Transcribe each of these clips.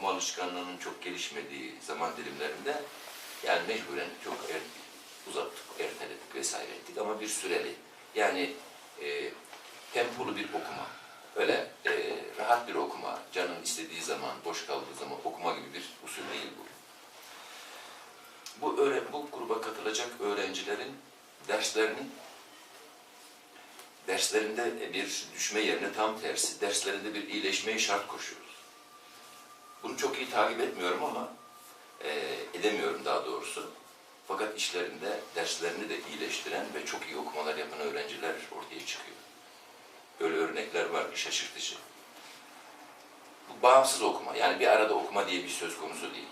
okuma alışkanlığının çok gelişmediği zaman dilimlerinde yani mecburen çok er, uzattık, erteledik vesaire ettik ama bir süreli. Yani e, tempolu bir okuma. Öyle e, rahat bir okuma, canın istediği zaman, boş kaldığı zaman okuma gibi bir usul değil bu. Bu, öğre, bu gruba katılacak öğrencilerin derslerinin derslerinde bir düşme yerine tam tersi, derslerinde bir iyileşmeyi şart koşuyoruz. Bunu çok iyi takip etmiyorum ama e, edemiyorum daha doğrusu. Fakat işlerinde derslerini de iyileştiren ve çok iyi okumalar yapan öğrenciler ortaya çıkıyor. Böyle örnekler var şaşırtıcı. Bu bağımsız okuma. Yani bir arada okuma diye bir söz konusu değil.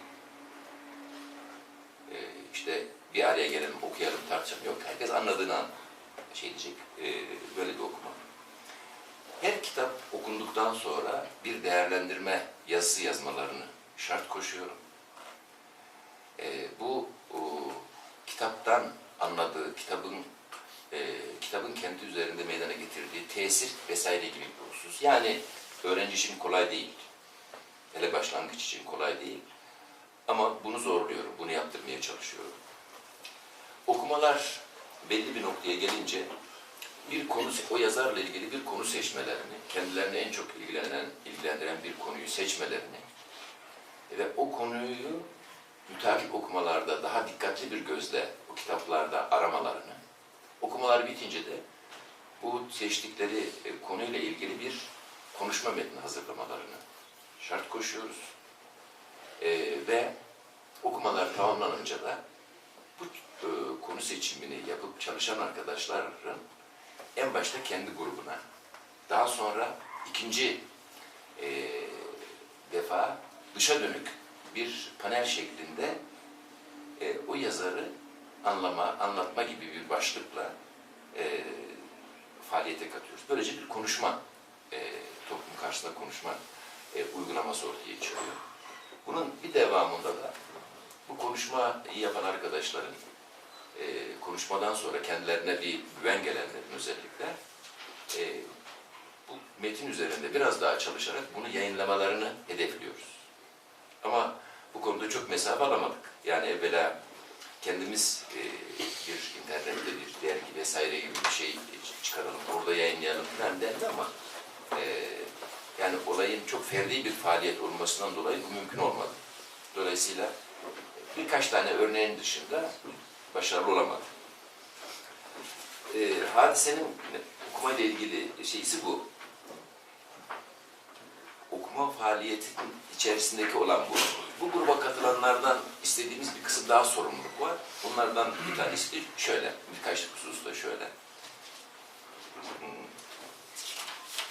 Ee, işte bir araya gelelim, okuyalım, tartışalım. Yok, herkes anladığını an şey diyecek. Ee, böyle bir okuma. Her kitap okunduktan sonra bir değerlendirme yazısı yazmalarını şart koşuyorum. Ee, bu o, kitaptan anladığı, kitabın e, kitabın kendi üzerinde meydana getirdiği tesir vesaire gibi bir husus. Yani öğrenci için kolay değil. Hele başlangıç için kolay değil. Ama bunu zorluyorum, bunu yaptırmaya çalışıyorum. Okumalar belli bir noktaya gelince bir konu, o yazarla ilgili bir konu seçmelerini, kendilerini en çok ilgilenen, ilgilendiren bir konuyu seçmelerini ve o konuyu mütakip okumalarda daha dikkatli bir gözle o kitaplarda aramalarını, okumalar bitince de bu seçtikleri e, konuyla ilgili bir konuşma metni hazırlamalarını şart koşuyoruz. E, ve okumalar tamamlanınca da bu e, konu seçimini yapıp çalışan arkadaşların en başta kendi grubuna, daha sonra ikinci e, defa dışa dönük bir panel şeklinde e, o yazarı anlama, anlatma gibi bir başlıkla e, faaliyete katıyoruz. Böylece bir konuşma, e, toplum karşısında konuşma e, uygulaması ortaya çıkıyor. Bunun bir devamında da bu konuşmayı yapan arkadaşların e, konuşmadan sonra kendilerine bir güven gelenlerin özellikle e, bu metin üzerinde biraz daha çalışarak bunu yayınlamalarını hedefliyoruz. Ama bu konuda çok mesafe alamadık. Yani evvela kendimiz e, bir internette bir dergi vesaire gibi bir şey çıkaralım, orada yayınlayalım falan dendi ama e, yani olayın çok ferdi bir faaliyet olmasından dolayı bu mümkün olmadı. Dolayısıyla birkaç tane örneğin dışında başarılı olamadı. E, hadisenin okumayla ilgili şeysi bu. Okuma faaliyetinin içerisindeki olan bu. Bu gruba katılanlardan istediğimiz bir kısım daha sorumluluk var. Bunlardan bir tanesi de şöyle, birkaç hususta şöyle. Hmm.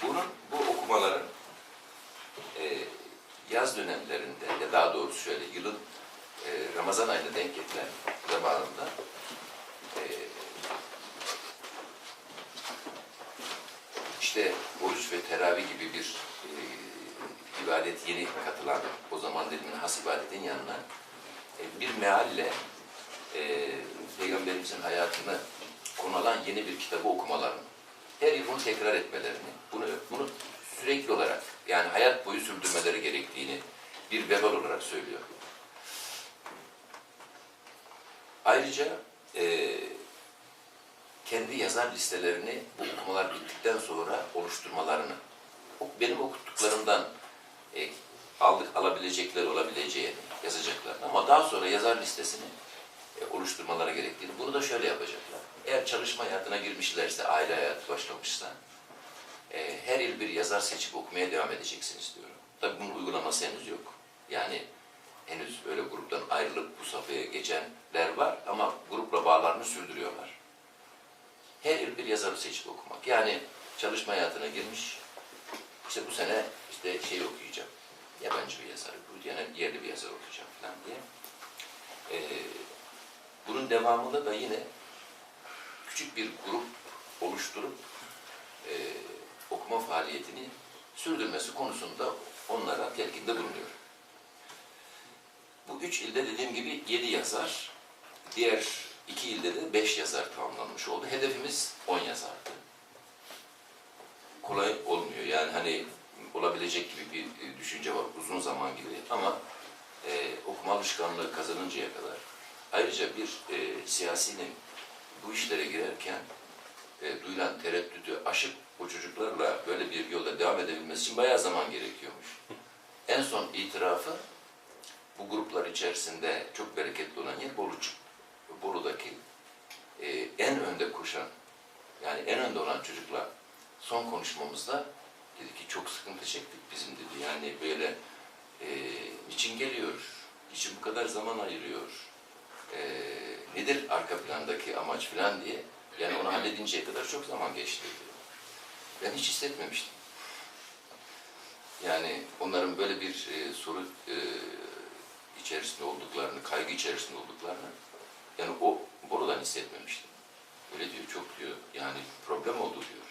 Bunun, bu okumaların e, yaz dönemlerinde, ya daha doğrusu şöyle, yılın e, Ramazan ayına denk getiren zamanında e, işte oruç ve teravih gibi bir e, ibadet yeni katılan o zaman dediğim has ibadetin yanına e, bir mealle e, Peygamberimizin hayatını konu alan yeni bir kitabı okumalarını, her yıl bunu tekrar etmelerini, bunu, bunu sürekli olarak yani hayat boyu sürdürmeleri gerektiğini bir vebal olarak söylüyor. Ayrıca e, kendi yazar listelerini bu okumalar bittikten sonra oluşturmalarını, benim okuttuklarımdan e, aldık alabilecekleri olabileceğini yazacaklar. Ama daha sonra yazar listesini e, oluşturmaları gerektiğini, bunu da şöyle yapacaklar. Eğer çalışma hayatına girmişlerse, aile hayatı başlamışsa, e, her yıl bir yazar seçip okumaya devam edeceksiniz diyorum. Tabii bunun uygulaması henüz yok. Yani henüz öyle gruptan ayrılıp bu safhaya geçenler var ama grupla bağlarını sürdürüyorlar. Her yıl bir yazarı seçip okumak. Yani çalışma hayatına girmiş, işte bu sene işte şey okuyacağım, yabancı bir yazar, bu yani yerli bir yazar okuyacağım falan diye. Ee, bunun devamında da yine küçük bir grup oluşturup e, okuma faaliyetini sürdürmesi konusunda onlara telkinde bulunuyor. Bu üç ilde dediğim gibi yedi yazar, diğer iki ilde de beş yazar tamamlanmış oldu. Hedefimiz on yazardı. Kolay olmuyor. Yani hani olabilecek gibi bir düşünce var uzun zaman gibi ama e, okuma alışkanlığı kazanıncaya kadar ayrıca bir e, siyasinin bu işlere girerken e, duyulan tereddütü aşıp bu çocuklarla böyle bir yolda devam edebilmesi için bayağı zaman gerekiyormuş. En son itirafı bu gruplar içerisinde çok bereketli olan yer Bolucuk. Bolu'daki e, en önde koşan, yani en önde olan çocukla son konuşmamızda dedi ki çok sıkıntı çektik bizim dedi. Yani böyle e, niçin geliyor, niçin bu kadar zaman ayırıyor, e, nedir arka plandaki amaç falan diye. Yani onu halledinceye kadar çok zaman geçti diyor. Ben hiç hissetmemiştim. Yani onların böyle bir e, soru e, içerisinde olduklarını, kaygı içerisinde olduklarını yani o buradan hissetmemiştim. Öyle diyor, çok diyor. Yani problem oldu diyor.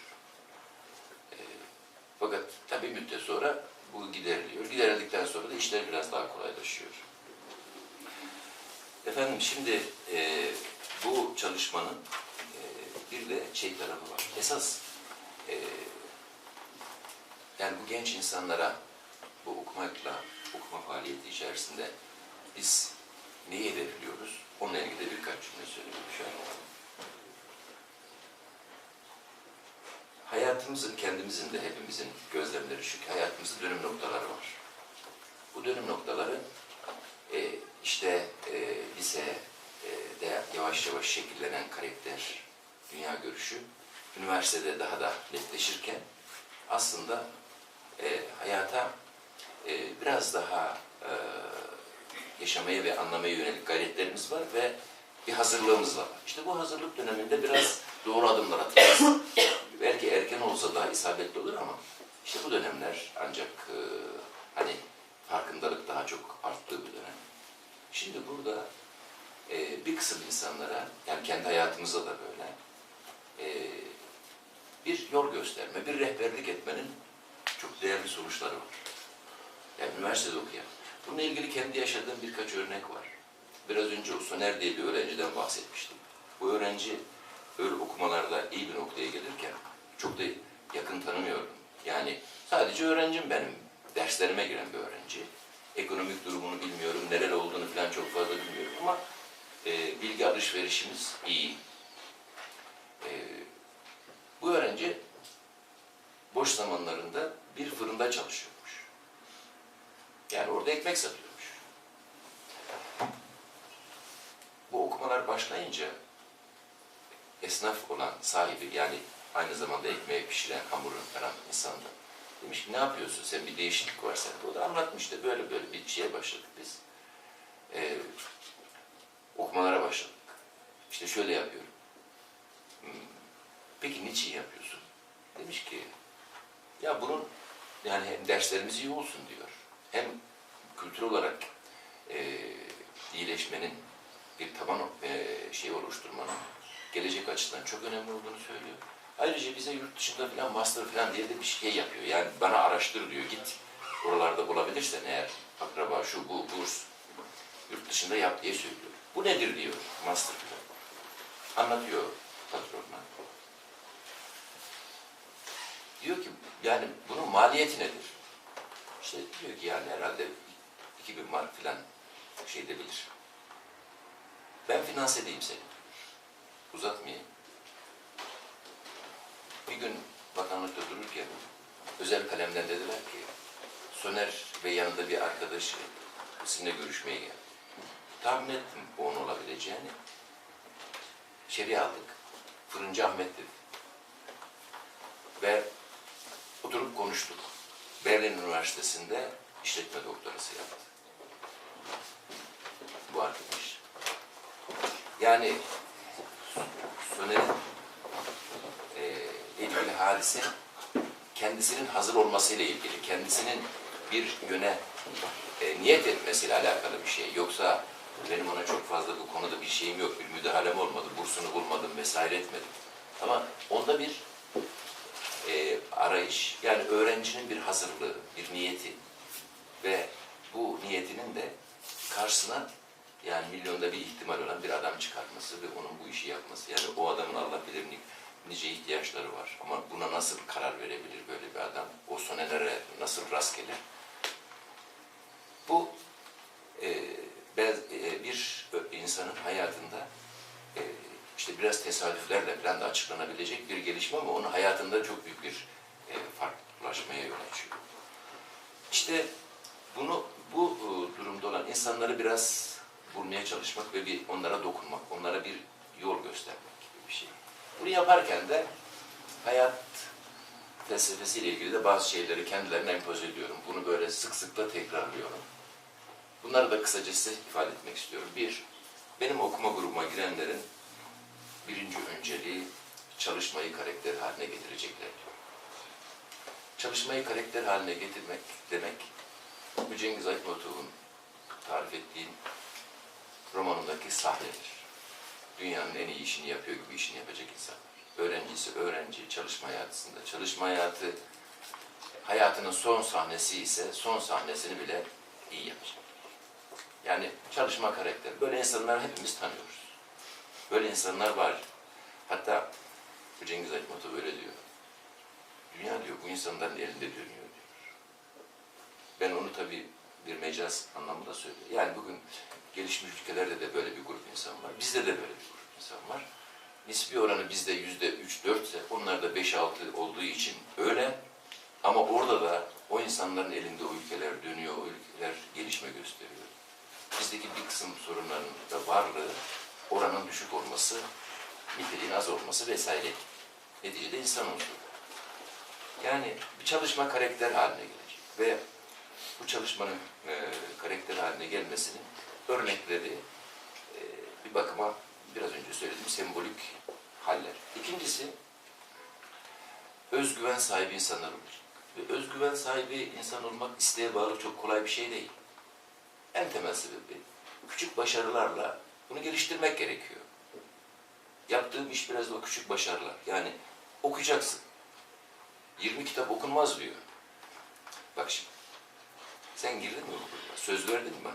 E, fakat tabii müddet sonra bu gideriliyor. Giderildikten sonra da işler biraz daha kolaylaşıyor. Efendim şimdi e, bu çalışmanın e, bir de şey tarafı var. Esas e, yani bu genç insanlara bu okumakla, okuma faaliyeti içerisinde biz neyi hedefliyoruz? Onunla ilgili de birkaç cümle söyleyeyim şöyle. Hayatımızın, kendimizin de hepimizin gözlemleri şu ki hayatımızda dönüm noktaları var. Bu dönüm noktaları e, işte e, lise e, yavaş yavaş şekillenen karakter, dünya görüşü, üniversitede daha da netleşirken aslında e, hayata e, biraz daha e, yaşamaya ve anlamaya yönelik gayretlerimiz var ve bir hazırlığımız var. İşte bu hazırlık döneminde biraz doğru adımlar atacağız. Belki erken olsa daha isabetli olur ama işte bu dönemler ancak e, hani farkındalık daha çok arttığı bir dönem. Şimdi burada e, bir kısım insanlara, yani kendi hayatımızda da böyle, e, bir yol gösterme, bir rehberlik etmenin çok değerli sonuçları var. Yani üniversitede okuyan. Bununla ilgili kendi yaşadığım birkaç örnek var. Biraz önce o Soner diye bir öğrenciden bahsetmiştim. Bu öğrenci öyle okumalarda iyi bir noktaya gelirken çok da yakın tanımıyorum. Yani sadece öğrencim benim. Derslerime giren bir öğrenci. Ekonomik durumunu bilmiyorum, nereli olduğunu falan çok fazla bilmiyorum ama e, bilgi alışverişimiz iyi. E, bu öğrenci boş zamanlarında bir fırında çalışıyormuş. Yani orada ekmek satıyormuş. Bu okumalar başlayınca esnaf olan sahibi yani aynı zamanda ekmeği pişiren hamurun falan insan da demiş ki ne yapıyorsun sen bir değişiklik var sende. O da anlatmıştı böyle böyle bir şeye başladık biz. Ee, okumalara başladık. İşte şöyle yapıyorum. Hmm, Peki niçin yapıyorsun? Demiş ki ya bunun yani derslerimiz iyi olsun diyor. Hem kültür olarak e, iyileşmenin bir taban e, şey oluşturmanın gelecek açısından çok önemli olduğunu söylüyor. Ayrıca bize yurt dışında falan master falan diye de bir şey yapıyor. Yani bana araştır diyor. Git oralarda bulabilirsen eğer akraba şu bu burs yurt dışında yap diye söylüyor. Bu nedir diyor master falan. Anlatıyor patronuna. Diyor ki yani bunun maliyeti nedir? İşte diyor ki yani herhalde 2000 mark falan şey edebilir. Ben finanse edeyim seni. Uzatmayayım. Bir gün bakanlıkta dururken özel kalemden dediler ki Soner ve yanında bir arkadaşı sizinle görüşmeye geldi. Tahmin ettim bu onun olabileceğini. İçeri aldık. Fırıncı Ahmet dedi. Ve oturup konuştuk. Berlin Üniversitesi'nde işletme doktorası yaptı. Bu arkadaş. Yani Soner'in e, ilgili hadise kendisinin hazır olmasıyla ilgili, kendisinin bir yöne e, niyet etmesiyle alakalı bir şey. Yoksa benim ona çok fazla bu konuda bir şeyim yok, bir müdahalem olmadı, bursunu bulmadım vesaire etmedim. Ama onda bir arayış, yani öğrencinin bir hazırlığı, bir niyeti ve bu niyetinin de karşısına yani milyonda bir ihtimal olan bir adam çıkartması ve onun bu işi yapması. Yani o adamın Allah bilir ni- nice ihtiyaçları var. Ama buna nasıl karar verebilir böyle bir adam? O sonelere nasıl rast gelir? Bu e, e, bir insanın hayatında e, işte biraz tesadüflerle falan da açıklanabilecek bir gelişme ama onun hayatında çok büyük bir farklılaşmaya yol açıyor. İşte bunu bu e, durumda olan insanları biraz bulmaya çalışmak ve bir onlara dokunmak, onlara bir yol göstermek gibi bir şey. Bunu yaparken de hayat felsefesiyle ilgili de bazı şeyleri kendilerine empoze ediyorum. Bunu böyle sık sık da tekrarlıyorum. Bunları da kısaca size ifade etmek istiyorum. Bir, benim okuma grubuma girenlerin birinci önceliği çalışmayı karakter haline getirecekler. Çalışmayı karakter haline getirmek demek, bu Cengiz Aytmatov'un tarif ettiğin romanındaki sahnedir. Dünyanın en iyi işini yapıyor gibi işini yapacak insanlar. Öğrencisi öğrenci, çalışma hayatında. Çalışma hayatı hayatının son sahnesi ise son sahnesini bile iyi yapacak. Yani çalışma karakteri. Böyle insanlar hepimiz tanıyoruz. Böyle insanlar var. Hatta Cengiz Aytmatov öyle diyor. Dünya diyor bu insanların elinde dönüyor diyor. Ben onu tabii bir mecaz anlamında söylüyorum. Yani bugün gelişmiş ülkelerde de böyle bir grup insan var. Bizde de böyle bir grup insan var. Nispi oranı bizde yüzde üç, dörtse onlarda beş, altı olduğu için öyle. Ama orada da o insanların elinde o ülkeler dönüyor, o ülkeler gelişme gösteriyor. Bizdeki bir kısım sorunların da varlığı, oranın düşük olması, niteliğin az olması vesaire. Neticede insan unsuru. Yani bir çalışma karakter haline gelecek ve bu çalışmanın e, karakter haline gelmesinin örnekleri e, bir bakıma biraz önce söylediğim sembolik haller. İkincisi özgüven sahibi insanlar olacak. Ve özgüven sahibi insan olmak isteğe bağlı çok kolay bir şey değil. En temel sebebi küçük başarılarla bunu geliştirmek gerekiyor. Yaptığım iş biraz da o küçük başarılar. Yani okuyacaksın. 20 kitap okunmaz diyor. Bak şimdi. Sen girdin mi okuluna? Söz verdin mi bana?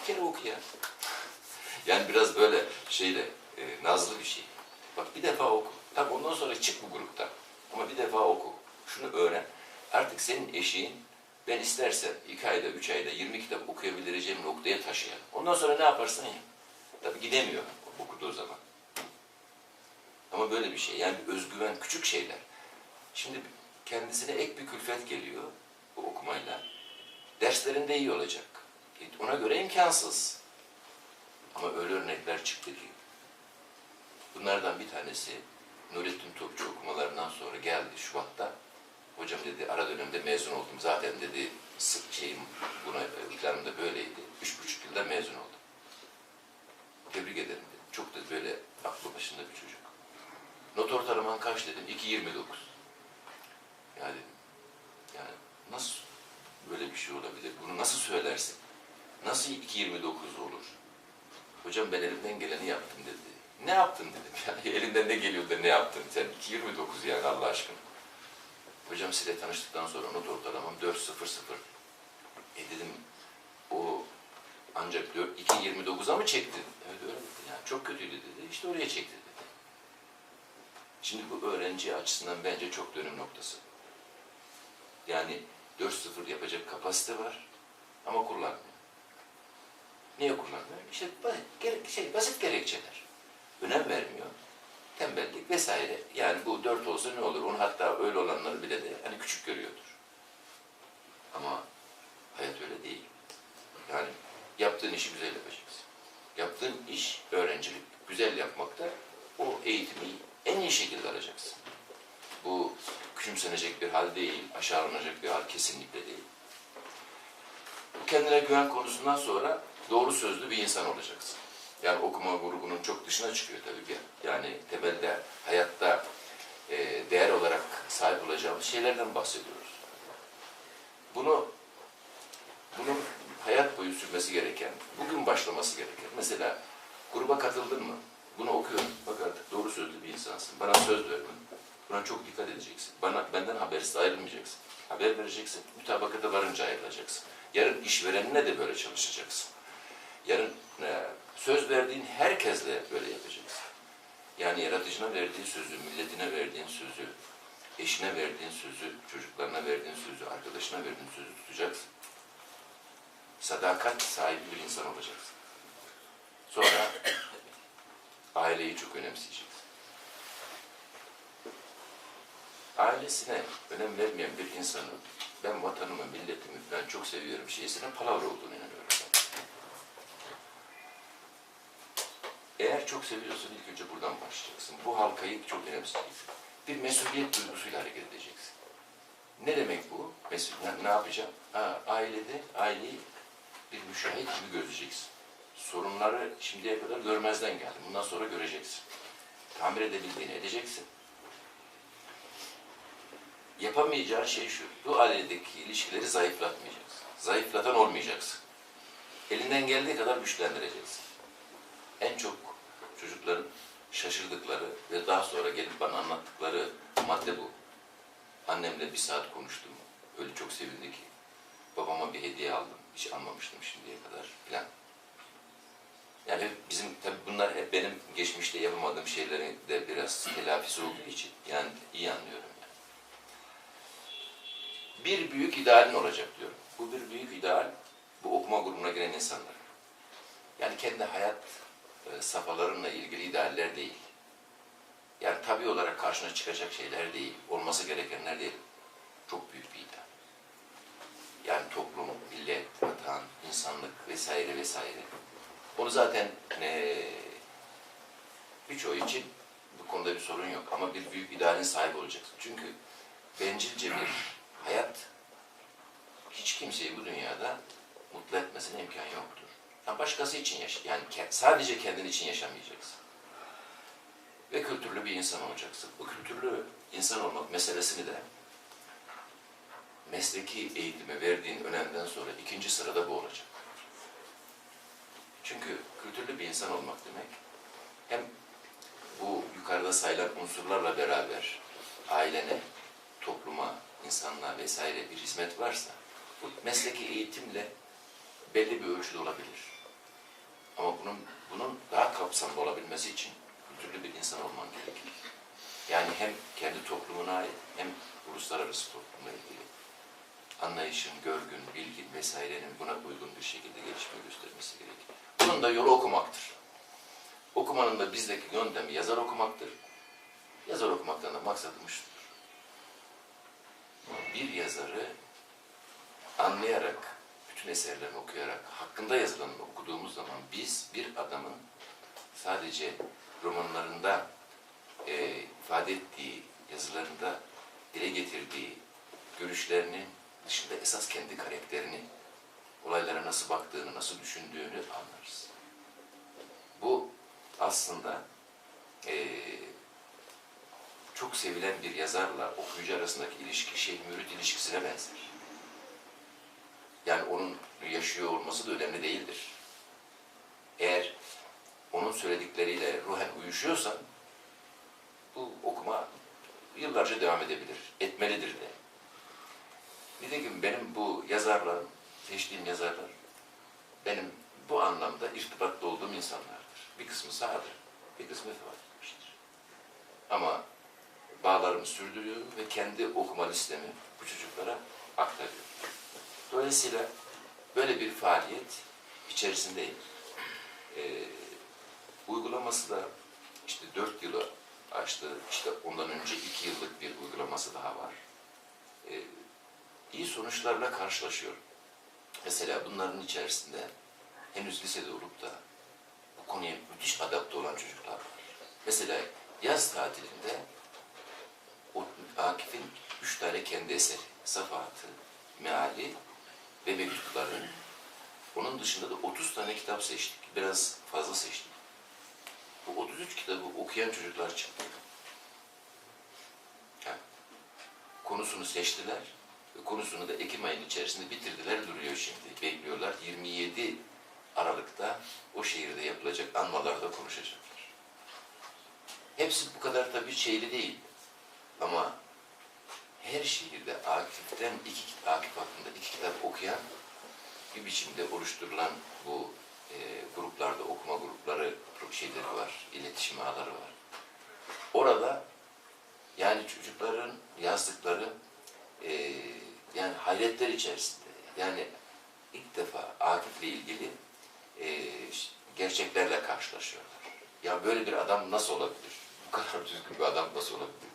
Bir kere oku ya. Yani biraz böyle şeyle, e, nazlı bir şey. Bak bir defa oku. Tamam ondan sonra çık bu gruptan. Ama bir defa oku. Şunu öğren. Artık senin eşiğin ben istersen iki ayda, üç ayda 20 kitap okuyabileceğim noktaya taşıyalım. Ondan sonra ne yaparsan yap. Tabii gidemiyor okuduğu zaman. Ama böyle bir şey. Yani özgüven, küçük şeyler. Şimdi kendisine ek bir külfet geliyor bu okumayla. Derslerinde iyi olacak. E, Ona göre imkansız. Ama öyle örnekler çıktı ki. Bunlardan bir tanesi Nurettin Topçu okumalarından sonra geldi Şubat'ta. Hocam dedi ara dönemde mezun oldum. Zaten dedi sık şeyim buna e, planımda böyleydi. Üç buçuk yılda mezun oldum. Tebrik ederim dedim. Çok da böyle aklı başında bir çocuk. Not ortalaman kaç dedim. 2.29. Ya dedim. Yani nasıl böyle bir şey olabilir? Bunu nasıl söylersin? Nasıl 2.29 olur? Hocam ben elimden geleni yaptım dedi. Ne yaptın dedim. Yani elinden ne geliyor da ne yaptın? Sen 2.29 yani Allah aşkına. Hocam sizinle tanıştıktan sonra not ortalamam 4.00. E dedim o ancak 4 2.29'a mı çekti? Evet öyle dedi. Yani çok kötüydü dedi. İşte oraya çekti dedi. Şimdi bu öğrenci açısından bence çok dönüm noktası. Yani 4-0 yapacak kapasite var ama kullanmıyor. Niye kullanmıyor? İşte basit, şey, basit gerekçeler. Önem vermiyor. Tembellik vesaire. Yani bu 4 olsa ne olur? Onu hatta öyle olanları bile de hani küçük görüyordur. Ama hayat öyle değil. Yani yaptığın işi güzel yapacaksın. Yaptığın iş öğrencilik. Güzel yapmakta o eğitimi en iyi şekilde alacaksın. Bu küçümsenecek bir hal değil, aşağılanacak bir hal kesinlikle değil. Bu kendine güven konusundan sonra doğru sözlü bir insan olacaksın. Yani okuma grubunun çok dışına çıkıyor tabii ki. Yani temelde hayatta e, değer olarak sahip olacağımız şeylerden bahsediyoruz. Bunu bunun hayat boyu sürmesi gereken, bugün başlaması gereken. Mesela gruba katıldın mı? Bunu okuyorum. Bak artık doğru sözlü bir insansın. Bana söz verdin. Buna çok dikkat edeceksin. Bana benden habersiz ayrılmayacaksın. Haber vereceksin. Mütabakata varınca ayrılacaksın. Yarın işverenine de böyle çalışacaksın. Yarın e, söz verdiğin herkesle böyle yapacaksın. Yani yaratıcına verdiğin sözü, milletine verdiğin sözü, eşine verdiğin sözü, çocuklarına verdiğin sözü, arkadaşına verdiğin sözü tutacaksın. Sadakat sahibi bir insan olacaksın. Sonra aileyi çok önemseyeceksin. Ailesine önem vermeyen bir insanın ben vatanımı, milletimi ben çok seviyorum şeysinin palavra olduğunu inanıyorum. Eğer çok seviyorsan ilk önce buradan başlayacaksın. Bu halkayı çok önemseyeceksin. Bir mesuliyet duygusuyla hareket edeceksin. Ne demek bu? Mesul, ne, ne yapacağım? Ha, ailede, aileyi bir müşahit gibi gözleyeceksin. Sorunları şimdiye kadar görmezden geldin. Bundan sonra göreceksin. Tamir edebildiğini edeceksin. Yapamayacağın şey şu. Bu ailedeki ilişkileri zayıflatmayacaksın. Zayıflatan olmayacaksın. Elinden geldiği kadar güçlendireceksin. En çok çocukların şaşırdıkları ve daha sonra gelip bana anlattıkları madde bu. Annemle bir saat konuştum. Öyle çok sevindi ki. Babama bir hediye aldım. Hiç almamıştım şimdiye kadar falan. Yani bizim tabii bunlar hep benim geçmişte yapamadığım şeylerin de biraz telafisi olduğu için yani iyi anlıyorum. Bir büyük idealin olacak diyorum. Bu bir büyük ideal bu okuma grubuna giren insanlar. Yani kendi hayat e, safhalarınla ilgili idealler değil. Yani tabii olarak karşına çıkacak şeyler değil. Olması gerekenler değil. Çok büyük bir ideal. Yani toplum, millet, vatan, insanlık vesaire vesaire. Onu zaten eee birçoğu için bu konuda bir sorun yok. Ama bir büyük idealin sahibi olacaksın. Çünkü bencilce bir hayat hiç kimseyi bu dünyada mutlu etmesine imkan yoktur. Yani başkası için yaşa. Yani sadece kendin için yaşamayacaksın. Ve kültürlü bir insan olacaksın. Bu kültürlü insan olmak meselesini de mesleki eğitime verdiğin önemden sonra ikinci sırada bu olacak. Çünkü kültürlü bir insan olmak demek hem bu yukarıda sayılan unsurlarla beraber ailene, topluma, insanlığa vesaire bir hizmet varsa bu mesleki eğitimle belli bir ölçüde olabilir. Ama bunun bunun daha kapsamlı olabilmesi için kültürlü bir insan olman gerekir. Yani hem kendi toplumuna ait hem uluslararası toplumla ilgili anlayışın, görgün, bilgin vesairenin buna uygun bir şekilde gelişme göstermesi gerekir. Bunun da yolu okumaktır. Okumanın da bizdeki yöntemi yazar okumaktır. Yazar okumaktan da maksadımız. Bir yazarı anlayarak, bütün eserlerini okuyarak, hakkında yazılanını okuduğumuz zaman biz bir adamın sadece romanlarında e, ifade ettiği, yazılarında dile getirdiği görüşlerinin dışında esas kendi karakterini, olaylara nasıl baktığını, nasıl düşündüğünü anlarız. Bu aslında e, çok sevilen bir yazarla okuyucu arasındaki ilişki şeyh-mürit ilişkisine benzer. Yani onun yaşıyor olması da önemli değildir. Eğer onun söyledikleriyle ruhen uyuşuyorsa bu okuma yıllarca devam edebilir, etmelidir de. Nitekim benim bu yazarlarım, seçtiğim yazarlar, benim bu anlamda irtibatlı olduğum insanlardır. Bir kısmı sağdır, bir kısmı vefat etmiştir. Ama bağlarımı sürdürüyorum ve kendi okuma listemi bu çocuklara aktarıyorum. Dolayısıyla böyle bir faaliyet içerisindeyim. Ee, uygulaması da işte dört yılı açtı. İşte ondan önce iki yıllık bir uygulaması daha var. Ee, iyi sonuçlarla karşılaşıyorum. Mesela bunların içerisinde henüz lisede olup da bu konuya müthiş adapte olan çocuklar var. Mesela yaz tatilinde Akif'in üç tane kendi eseri, Safahatı, Meali ve Mektupları. Onun dışında da 30 tane kitap seçtik. Biraz fazla seçtik. Bu 33 kitabı okuyan çocuklar çıktı. Konusunu seçtiler ve konusunu da Ekim ayının içerisinde bitirdiler duruyor şimdi. Bekliyorlar 27 Aralık'ta o şehirde yapılacak anmalarda konuşacaklar. Hepsi bu kadar tabii şeyli değil. Ama her şehirde Akif'ten iki Akif hakkında iki kitap okuyan bir biçimde oluşturulan bu e, gruplarda okuma grupları şeyleri var, iletişim ağları var. Orada Yani çocukların yazdıkları e, yani hayretler içerisinde. Yani ilk defa Akif'le ilgili e, gerçeklerle karşılaşıyorlar. Ya böyle bir adam nasıl olabilir? Bu kadar düzgün bir adam nasıl olabilir?